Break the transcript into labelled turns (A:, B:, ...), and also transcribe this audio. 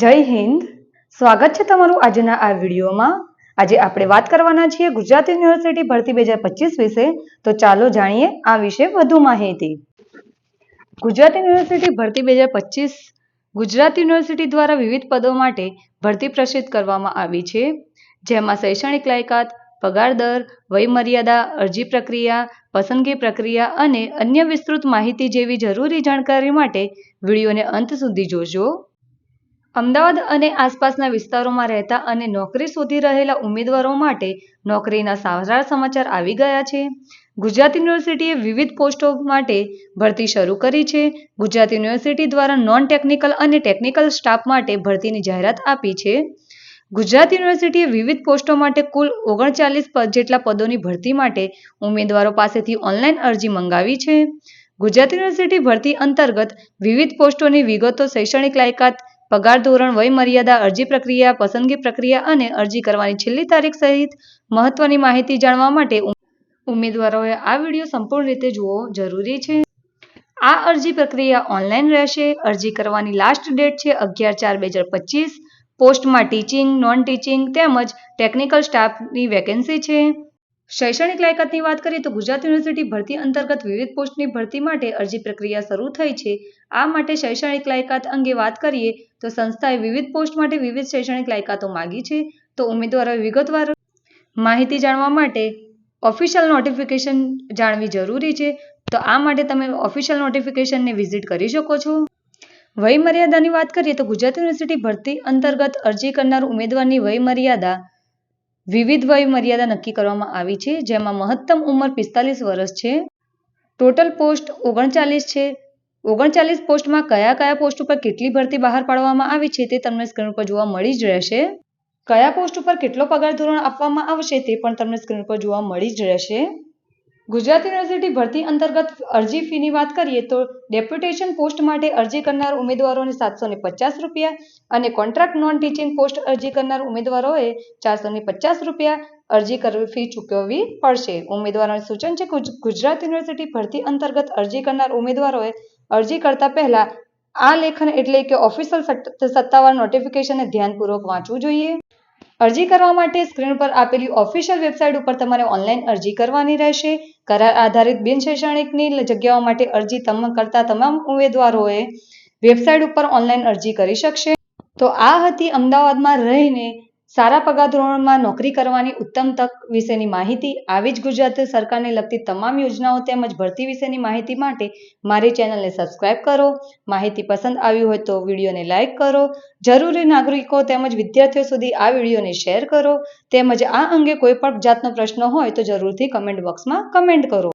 A: જય હિન્દ. સ્વાગત છે તમારું આજના આ વિડીયોમાં. આજે આપણે વાત કરવાના છીએ ગુજરાત યુનિવર્સિટી ભરતી બે હજાર પચીસ વિશે. તો ચાલો જાણીએ આ વિશે વધુ માહિતી. ગુજરાત યુનિવર્સિટી ભરતી બે હજાર પચીસ ગુજરાત યુનિવર્સિટી દ્વારા વિવિધ પદો માટે ભરતી પ્રસિદ્ધ કરવામાં આવી છે. જેમાં શૈક્ષણિક લાયકાત, પગાર દર, વયમર્યાદા, અરજી પ્રક્રિયા, પસંદગી પ્રક્રિયા અને અન્ય વિસ્તૃત માહિતી જેવી જરૂરી જાણકારી માટે વિડીયોને અંત સુધી જોજો. અમદાવાદ અને આસપાસના વિસ્તારોમાં રહેતા અને નોકરી શોધી રહેલા ઉમેદવારો માટે નોકરીના સારા સમાચાર આવી ગયા છે. ગુજરાત યુનિવર્સિટીએ વિવિધ પોસ્ટો માટે ભરતી શરૂ કરી છે. ગુજરાત યુનિવર્સિટી દ્વારા નોન ટેકનિકલ અને ટેકનિકલ સ્ટાફ માટે ભરતીની જાહેરાત આપી છે. ગુજરાત યુનિવર્સિટીએ વિવિધ પોસ્ટો માટે કુલ ઓગણચાલીસ પદ જેટલા પદોની ભરતી માટે ઉમેદવારો પાસેથી ઓનલાઈન અરજી મંગાવી છે. ગુજરાત યુનિવર્સિટી ભરતી અંતર્ગત વિવિધ પોસ્ટોની વિગતો શૈક્ષણિક લાયકાત પગાર ધોરણ, વયમર્યાદા, અરજી પ્રક્રિયા, પસંદગી પ્રક્રિયા અને અરજી કરવાની છેલ્લી તારીખ સહિત મહત્વની માહિતી જાણવા માટે ઉમેદવારોએ આ વીડિયો સંપૂર્ણ રીતે જોવો જરૂરી છે. આ અરજી પ્રક્રિયા ઓનલાઈન રહેશે. અરજી કરવાની લાસ્ટ ડેટ છે અગિયાર ચાર બે હજાર પચીસ. પોસ્ટમાં ટીચિંગ નોન ટીચિંગ તેમજ ટેકનિકલ સ્ટાફની વેકેન્સી છે. શૈક્ષણિક લાયકાતની વાત કરીએ તો ગુજરાત યુનિવર્સિટી ભરતી અંતર્ગત વિવિધ પોસ્ટની ભરતી માટે અરજી પ્રક્રિયા શરૂ થઈ છે. આ માટે શૈક્ષણિક લાયકાત અંગે વાત કરીએ તો સંસ્થાએ વિવિધ પોસ્ટ માટે વિવિધ શૈક્ષણિક લાયકાતો માગી છે. તો ઉમેદવારોએ વિગતવાર માહિતી જાણવા માટે ઓફિશિયલ નોટિફિકેશન જાણવી જરૂરી છે. તો આ માટે તમે ઓફિશિયલ નોટિફિકેશનને વિઝિટ કરી શકો છો. વયમર્યાદાની વાત કરીએ તો ગુજરાત યુનિવર્સિટી ભરતી અંતર્ગત અરજી કરનાર ઉમેદવારની વયમર્યાદા વિવિધ વય મર્યાદા નક્કી કરવામાં આવી છે, જેમાં મહત્તમ ઉંમર પિસ્તાલીસ વર્ષ છે, ટોટલ પોસ્ટ ઓગણચાલીસ છે. ઓગણચાલીસ પોસ્ટમાં કયા કયા પોસ્ટ ઉપર કેટલી ભરતી બહાર પાડવામાં આવી છે તે તમને સ્ક્રીન ઉપર જોવા મળી જ રહેશે. કયા પોસ્ટ ઉપર કેટલો પગાર ધોરણ આપવામાં આવશે તે પણ તમને સ્ક્રીન પર જોવા મળી જ રહેશે. ગુજરાત યુનિવર્સિટી ભરતી અંતર્ગત અરજી ફીની વાત કરીએ તો ડેપ્યુટેશન પોસ્ટ માટે અરજી કરનાર ઉમેદવારોને સાતસો પચાસ રૂપિયા અને કોન્ટ્રાક્ટ નોન ટીચિંગ પોસ્ટ અરજી કરનાર ઉમેદવારોએ ચારસો પચાસ રૂપિયા અરજી કરવી ફી ચૂકવવી પડશે. ઉમેદવારોને સૂચન છે ગુજરાત યુનિવર્સિટી ભરતી અંતર્ગત અરજી કરનાર ઉમેદવારોએ અરજી કરતા પહેલા આ લેખન એટલે કે ઓફિશિયલ સત્તાવાર નોટિફિકેશનને ધ્યાનપૂર્વક વાંચવું જોઈએ. અરજી કરવા માટે સ્ક્રીન પર આપેલી ઓફિશિયલ વેબસાઇટ ઉપર તમારે ઓનલાઈન અરજી કરવાની રહેશે. કરાર આધારિત બિન શૈક્ષણિકની જગ્યાઓ માટે અરજી કરતા તમામ ઉમેદવારોએ વેબસાઇટ ઉપર ઓનલાઈન અરજી કરી શકશે. તો આ હતી અમદાવાદમાં રહીને સારા પગાર ધોરણમાં નોકરી કરવાની ઉત્તમ તક વિશેની માહિતી આવી જ ગુજરાત સરકારને લગતી તમામ યોજનાઓ તેમજ ભરતી વિશેની માહિતી માટે મારી ચેનલને સબસ્ક્રાઇબ કરો. માહિતી પસંદ આવી હોય તો વિડીયોને લાઇક કરો. જરૂરી નાગરિકો તેમજ વિદ્યાર્થીઓ સુધી આ વિડીયોને શેર કરો. તેમજ આ અંગે કોઈ પણ જાતનો પ્રશ્ન હોય તો જરૂરથી કમેન્ટ બોક્સમાં કમેન્ટ કરો.